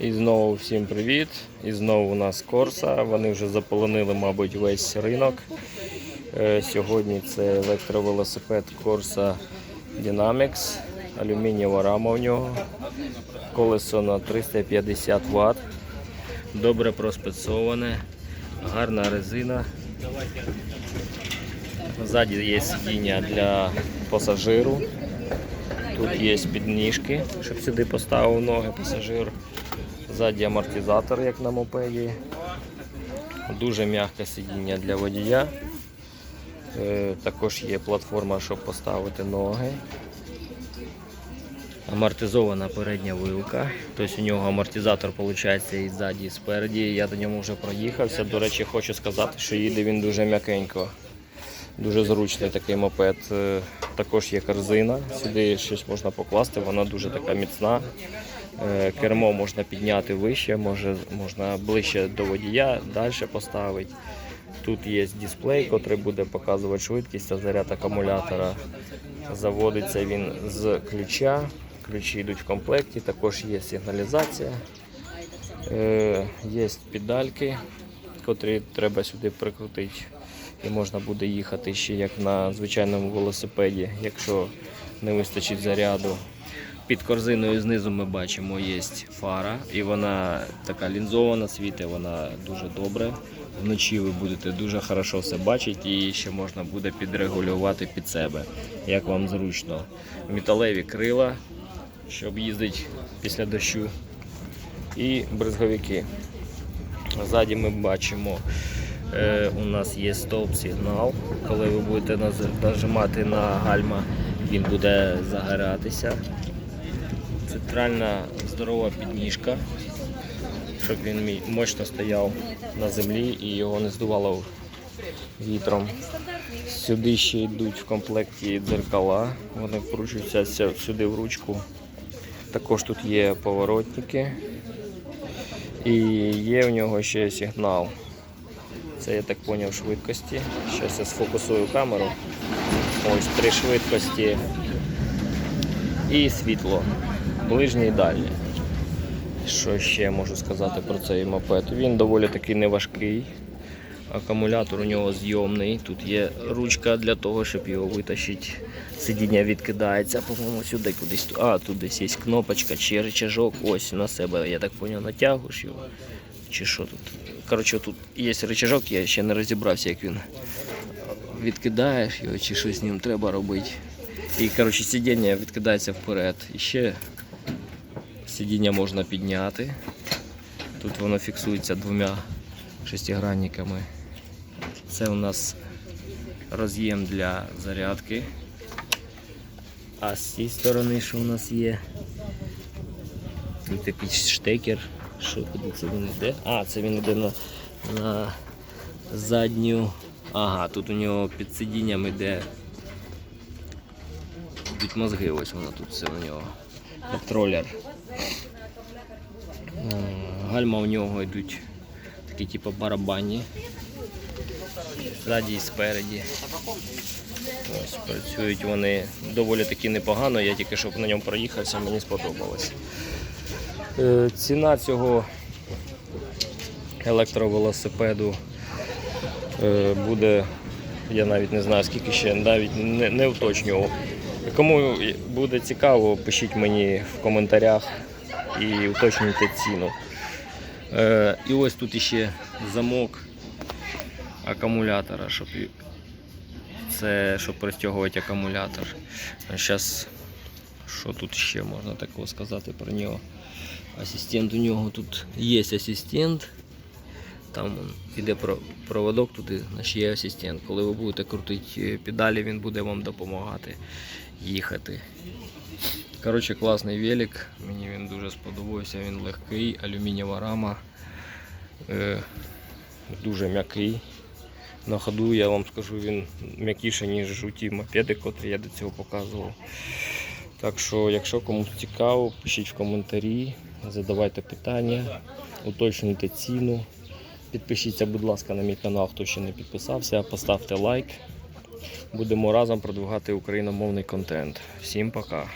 І знову всім привіт. І знову у нас Корса. Вони вже заполонили, мабуть, весь ринок. Е, Сьогодні це електровелосипед Corsa Dynamics. Алюмінієва рама у нього. Колесо на 350 Вт. Добре проспецоване. Гарна резина. Ззаді є сидіння для пасажиру. Тут є підніжки, щоб сюди поставив ноги пасажир. Ззаді амортизатор, як на мопеді. Дуже м'яке сидіння для водія. Е, Також є платформа, щоб поставити ноги. Амортизована передня вилка. Тобто у нього амортизатор виходить і ззаді, і спереді. Я до нього вже проїхався. До речі, хочу сказати, що їде він дуже м'якенько. Дуже зручний такий мопед. Е, Також є корзина. Сюди щось можна покласти, вона дуже така міцна. Е, Кермо можна підняти вище, може, можна ближче до водія, далі поставити. Тут є дисплей, який буде показувати швидкість та заряд акумулятора. Заводиться він з ключа. Ключі йдуть в комплекті, також є сигналізація. Е, Є педальки, котрі треба сюди прикрутити. І можна буде їхати ще як на звичайному велосипеді, якщо не вистачить заряду. Під корзиною знизу ми бачимо є фара, і вона така лінзована, світить вона дуже добре. Вночі ви будете дуже хорошо все бачити і ще можна буде підрегулювати під себе, як вам зручно. Металеві крила, щоб їздити після дощу, і бризговики. Ззаді ми бачимо, у нас є стовп сигнал. Коли ви будете нажимати на гальма, він буде загоратися. Центральна здорова підніжка, щоб він мощно стояв на землі і його не здувало вітром. Сюди ще йдуть в комплекті дзеркала, вони вкручуються сюди в ручку. Також тут є поворотники. І є в нього ще сигнал. Це я так зрозумів швидкості. Зараз я сфокусую камеру. Ось три швидкості і світло. Ближнє і дальнє. Що ще можу сказати про цей мопед? Він доволі таки неважкий. Акумулятор у нього зйомний. Тут є ручка для того, щоб його витащити. Сидіння відкидається, по-моєму, сюди кудись. А, тут десь є кнопочка чи рычажок. Ось на себе, я так зрозумів, натягуєш його. Чи що тут? Коротше, тут є рычажок, я ще не розібрався, як він. Відкидаєш його, чи щось з ним треба робити. І коротше, сидіння відкидається вперед. І ще сидіння можна підняти. Тут воно фіксується двома шестигранниками. Це у нас роз'єм для зарядки. А з цієї сторони, що у нас є? Тут якийсь штекер. Що це він йде? А, це він йде на, на задню. Ага, тут у нього під сидінням йде. Йдуть мозги, ось воно тут все у нього. Контролер. Е, Гальма у нього йдуть такі типу барабанні. Ззаді і спереді. Ось, працюють вони доволі таки непогано, я тільки що на ньому проїхався, мені сподобалось. Е, Ціна цього електровелосипеду е, буде, я навіть не знаю скільки ще, навіть не, не уточнював. Кому буде цікаво, пишіть мені в коментарях і уточнюйте ціну. Е, І ось тут ще замок акумулятора, щоб це щоб розтягувати акумулятор. Зараз що тут ще можна такого сказати про нього? Асистент у нього тут є асистент. Там іде проводок, туди значить, є асистент. Коли ви будете крутити педалі, він буде вам допомагати їхати. Коротше, класний велик. Мені він дуже сподобався. Він легкий, алюмінієва рама. Е, дуже м'який. На ходу я вам скажу, він м'якіший, ніж у ті мопеди, котрі я до цього показував. Так що, якщо комусь цікаво, пишіть в коментарі, задавайте питання, уточнюйте ціну. Підпишіться, будь ласка, на мій канал, хто ще не підписався, поставте лайк. Будемо разом продвигати україномовний контент. Всім пока!